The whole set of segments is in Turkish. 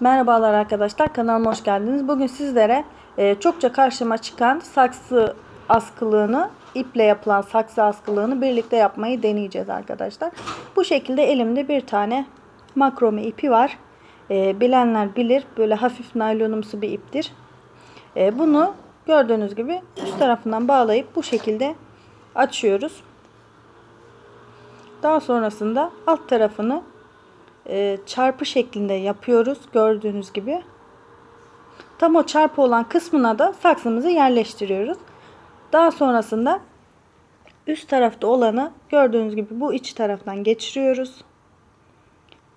Merhabalar arkadaşlar kanalıma hoş geldiniz. Bugün sizlere e, çokça karşıma çıkan saksı askılığını iple yapılan saksı askılığını birlikte yapmayı deneyeceğiz arkadaşlar. Bu şekilde elimde bir tane makrome ipi var. E, bilenler bilir böyle hafif naylonumsu bir iptir. E, bunu gördüğünüz gibi üst tarafından bağlayıp bu şekilde açıyoruz. Daha sonrasında alt tarafını e, çarpı şeklinde yapıyoruz gördüğünüz gibi. Tam o çarpı olan kısmına da saksımızı yerleştiriyoruz. Daha sonrasında üst tarafta olanı gördüğünüz gibi bu iç taraftan geçiriyoruz.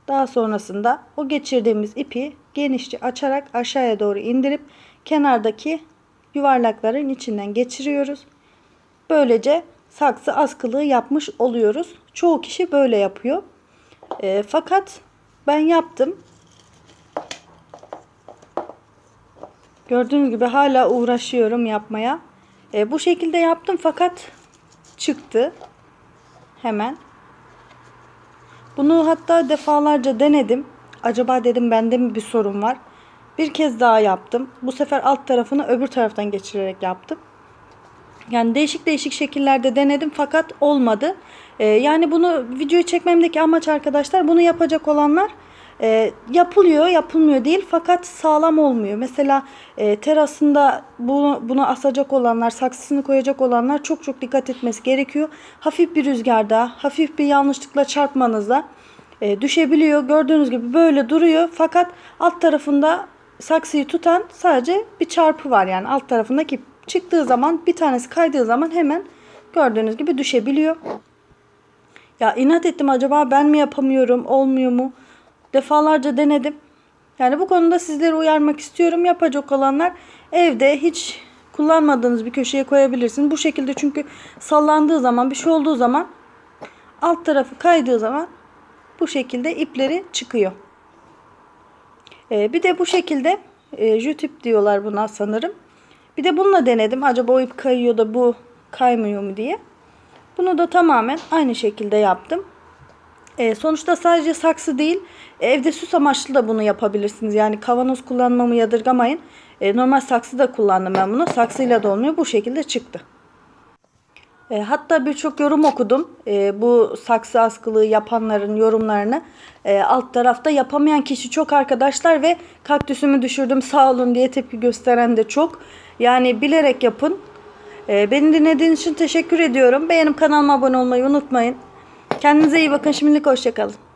Daha sonrasında o geçirdiğimiz ipi genişçe açarak aşağıya doğru indirip kenardaki yuvarlakların içinden geçiriyoruz. Böylece saksı askılığı yapmış oluyoruz. Çoğu kişi böyle yapıyor. E, fakat ben yaptım. Gördüğünüz gibi hala uğraşıyorum yapmaya. E, bu şekilde yaptım fakat çıktı. Hemen. Bunu hatta defalarca denedim. Acaba dedim bende mi bir sorun var. Bir kez daha yaptım. Bu sefer alt tarafını öbür taraftan geçirerek yaptım. Yani değişik değişik şekillerde denedim fakat olmadı. Ee, yani bunu videoyu çekmemdeki amaç arkadaşlar bunu yapacak olanlar e, yapılıyor yapılmıyor değil fakat sağlam olmuyor. Mesela e, terasında bunu, bunu asacak olanlar saksısını koyacak olanlar çok çok dikkat etmesi gerekiyor. Hafif bir rüzgarda hafif bir yanlışlıkla çarpmanızda e, düşebiliyor. Gördüğünüz gibi böyle duruyor fakat alt tarafında saksıyı tutan sadece bir çarpı var yani alt tarafındaki çıktığı zaman bir tanesi kaydığı zaman hemen gördüğünüz gibi düşebiliyor. Ya inat ettim acaba ben mi yapamıyorum olmuyor mu? Defalarca denedim. Yani bu konuda sizleri uyarmak istiyorum. Yapacak olanlar evde hiç kullanmadığınız bir köşeye koyabilirsiniz. Bu şekilde çünkü sallandığı zaman bir şey olduğu zaman alt tarafı kaydığı zaman bu şekilde ipleri çıkıyor. Ee, bir de bu şekilde e, jütip diyorlar buna sanırım. Bir de bununla denedim. Acaba o ip kayıyor da bu kaymıyor mu diye. Bunu da tamamen aynı şekilde yaptım. E, sonuçta sadece saksı değil, evde süs amaçlı da bunu yapabilirsiniz. Yani kavanoz kullanmamı yadırgamayın. E, normal saksı da kullandım ben bunu. Saksıyla da olmuyor. Bu şekilde çıktı. E, hatta birçok yorum okudum. E, bu saksı askılığı yapanların yorumlarını. E, alt tarafta yapamayan kişi çok arkadaşlar ve kaktüsümü düşürdüm sağ olun diye tepki gösteren de çok. Yani bilerek yapın. E, beni dinlediğiniz için teşekkür ediyorum. Beğenip kanalıma abone olmayı unutmayın. Kendinize iyi bakın. Şimdilik hoşçakalın.